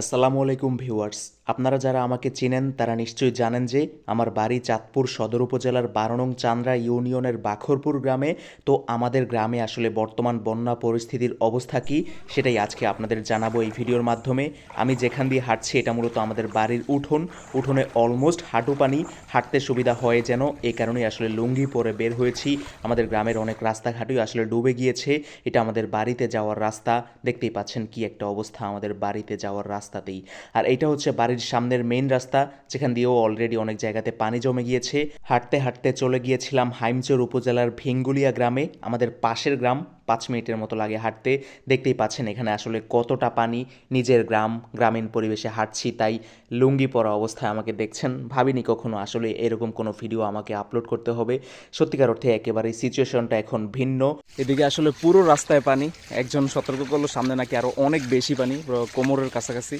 আসসালামু আলাইকুম ভিউয়ার্স। আপনারা যারা আমাকে চেনেন, তারা নিশ্চয়ই জানেন যে আমার বাড়ি চাঁদপুর সদর উপজেলার বারো নং চান্দ্রা ইউনিয়নের বাখরপুর গ্রামে। তো আমাদের গ্রামে আসলে বর্তমান বন্যা পরিস্থিতির অবস্থা কী, সেটাই আজকে আপনাদের জানাব এই ভিডিওর মাধ্যমে। আমি যেখান দিয়ে হাঁটছি, এটা মূলত আমাদের বাড়ির উঠোন। উঠোনে অলমোস্ট হাঁটু পানি। হাঁটতে সুবিধা হয় যেন এই কারণেই আসলে লুঙ্গি পরে বের হয়েছি। আমাদের গ্রামের অনেক রাস্তাঘাটই আসলে ডুবে গিয়েছে। এটা আমাদের বাড়িতে যাওয়ার রাস্তা। দেখতেই পাচ্ছেন কি একটা অবস্থা আমাদের বাড়িতে যাওয়ার রাস্তাতেই। আর এটা হচ্ছে বাড়ির সামনের মেইন রাস্তা, যেখান দিয়েও অলরেডি অনেক জায়গাতে পানি জমে গিয়েছে। হাঁটতে হাঁটতে চলে গিয়েছিলাম হাইমচর উপজেলার ভেঙ্গুলিয়া গ্রামে, আমাদের পাশের গ্রাম। পাঁচ মিনিটের মতো লাগে হাঁটতে। দেখতেই পাচ্ছেন এখানে আসলে কতটা পানি নিজের গ্রাম, গ্রামীণ পরিবেশে হাঁটছি, তাই লুঙ্গি পরা অবস্থায় আমাকে দেখছেন। ভাবিনি কখনো আসলে এরকম কোনো ভিডিও আমাকে আপলোড করতে হবে। সত্যিকার অর্থে একেবারে সিচুয়েশনটা এখন ভিন্ন। এদিকে আসলে পুরো রাস্তায় পানি, একজন সতর্ক করল, সামনে নাকি আরও অনেক বেশি পানি কোমরের কাছাকাছি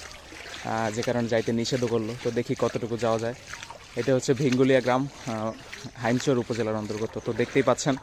যে কারণে যাইতে নিষেধও করল। তো দেখি কতটুকু যাওয়া যায়। এটা হচ্ছে ভেঙ্গুলিয়া গ্রাম হাইমচর উপজেলার অন্তর্গত। তো দেখতেই পাচ্ছেন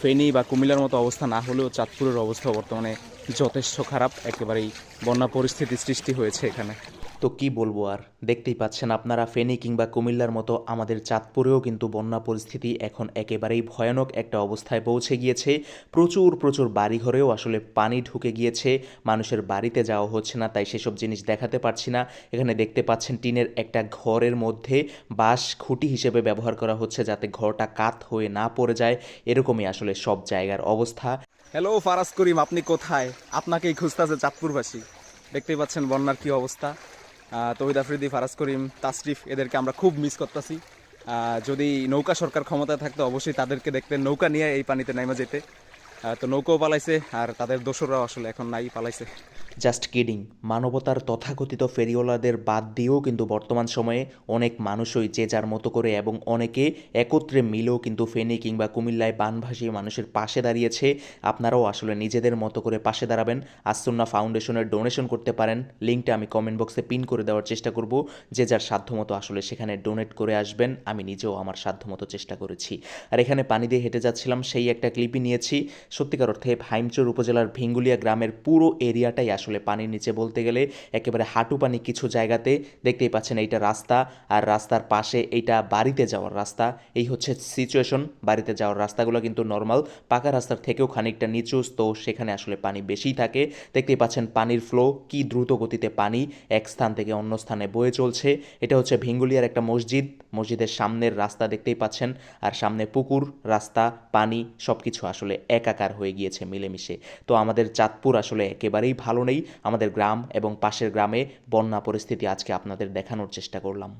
ফেনি ফেনী বা কুমিল্লার মতো অবস্থা না হলেও চাঁদপুরের অবস্থা বর্তমানে যথেষ্ট খারাপ। একেবারেই বন্যা পরিস্থিতি সৃষ্টি হয়েছে এখানে। তো কি বলব আর? দেখতেই পাচ্ছেন আপনারা ফেনী কিংবা কুমিল্লার মতো আমাদের চাঁদপুরেও কিন্তু বন্যা পরিস্থিতি এখন একেবারেই ভয়ানক একটা অবস্থায় পৌঁছে গিয়েছে। প্রচুর প্রচুর বাড়িঘরেও আসলে পানি ঢুকে গিয়েছে। মানুষের বাড়িতে যাওয়া হচ্ছে না, তাই সেসব জিনিস দেখাতে পারছি না। এখানে দেখতে পাচ্ছেন টিনের একটা ঘরের মধ্যে বাঁশ খুঁটি হিসেবে ব্যবহার করা হচ্ছে যাতে ঘরটা কাত হয়ে না পড়ে যায়। এরকমই আসলে সব জায়গার অবস্থা। হ্যালো, ফারাজ করিম, আপনি কোথায়? আপনাকেই খুঁজতেছে চাঁদপুরবাসী। দেখতেই পাচ্ছেন বন্যার কি অবস্থা। তৌহিদ আফ্রিদি, ফারাজ করিম তাসরিফ এদেরকে আমরা খুব মিস করতেছি। যদি নৌকা সরকার ক্ষমতায় থাকতো, অবশ্যই তাদেরকে দেখতে নৌকা নিয়ে এই পানিতে নাইমা যেতে। তো নৌকাও পালাইছে আর তাদের দোসররাও আসলে এখন নাই, পালাইছে। জাস্ট কিডিং মানবতার তথাকথিত ফেরিওয়ালাদের বাদ দিয়েও কিন্তু বর্তমান সময়ে অনেক মানুষই যে যার মতো করে এবং অনেকে একত্রে মিলেও কিন্তু ফেনী কিংবা কুমিল্লায় বানভাসী মানুষের পাশে দাঁড়িয়েছে। আপনারাও আসলে নিজেদের মতো করে পাশে দাঁড়াবেন। আসুন্না ফাউন্ডেশনের ডোনেশন করতে পারেন। লিঙ্কটা আমি কমেন্ট বক্সে পিন করে দেওয়ার চেষ্টা করব। যে যার সাধ্যমতো আসলে সেখানে ডোনেট করে আসবেন, আমি নিজেও আমার সাধ্যমতো চেষ্টা করেছি। আর এখানে পানি দিয়ে হেঁটে যাচ্ছিলাম, সেই একটা ক্লিপই নিয়েছি। সত্যিকার অর্থে হাইমচর উপজেলার ভিঙ্গুলিয়া গ্রামের পুরো এরিয়াটাই আসলে পানির নিচে বলতে গেলে একেবারে হাঁটু পানি কিছু জায়গাতে দেখতেই পাচ্ছেন এইটা রাস্তা আর রাস্তার পাশে এইটা বাড়িতে যাওয়ার রাস্তা। এই হচ্ছে সিচুয়েশন বাড়িতে যাওয়ার রাস্তাগুলো কিন্তু নর্মাল পাকা রাস্তার থেকেও খানিকটা নিচু, তো সেখানে আসলে পানি বেশিই থাকে। দেখতেই পাচ্ছেন পানির ফ্লো কি দ্রুত গতিতে পানি এক স্থান থেকে অন্য স্থানে বয়ে চলছে। এটা হচ্ছে ভিঙ্গুলিয়ার একটা মসজিদ, মসজিদের সামনের রাস্তা দেখতেই পাচ্ছেন। আর সামনে পুকুর, রাস্তা, পানি সব কিছু আসলে একাকার হয়ে গিয়েছে মিলেমিশে। তো আমাদের চাঁদপুর আসলে একেবারেই ভালো নেই। আমাদের গ্রাম এবং পাশের গ্রামে বন্যা পরিস্থিতি আজকে আপনাদের দেখানোর চেষ্টা করলাম।